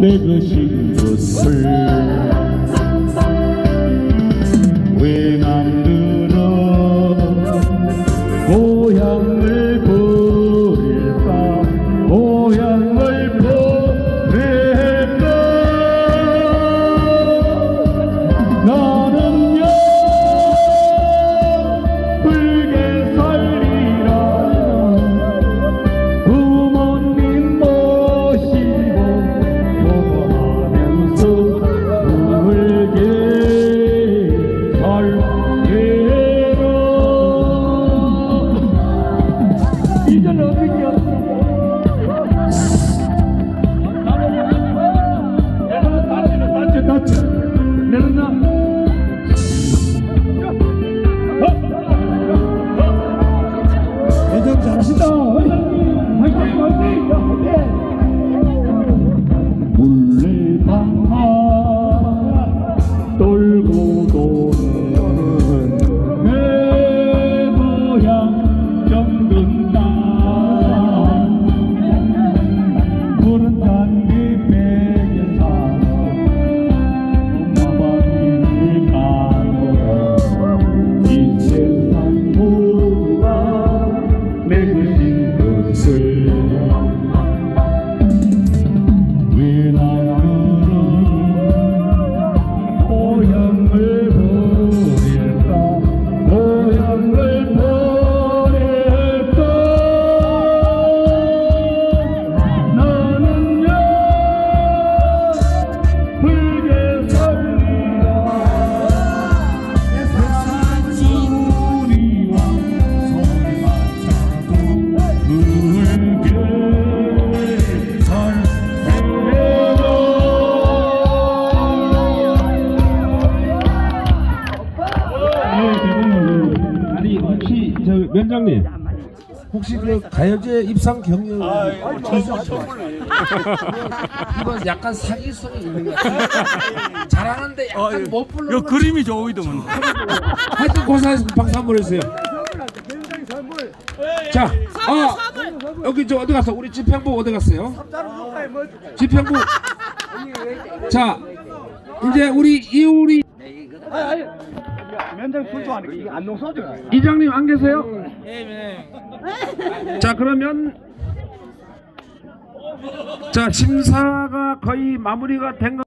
내 것인 것을 면장님 혹시 그 가요제 입상 경력 이건 약간 사기성이 있는 것 같아요. 잘하는데 약간 못 부르는 요 그림이 좋으더만. 하여튼 고사해서 박수 한번 해주세요. 자, 아 여기 저 어디 갔어? 우리 집행부 어디 갔어요? 집행부. 자, 이제 우리 이우리 면장 술도 아니고 이게 안농 소주. 이장님 안 계세요? 자 그러면 자 심사가 거의 마무리가 된 것.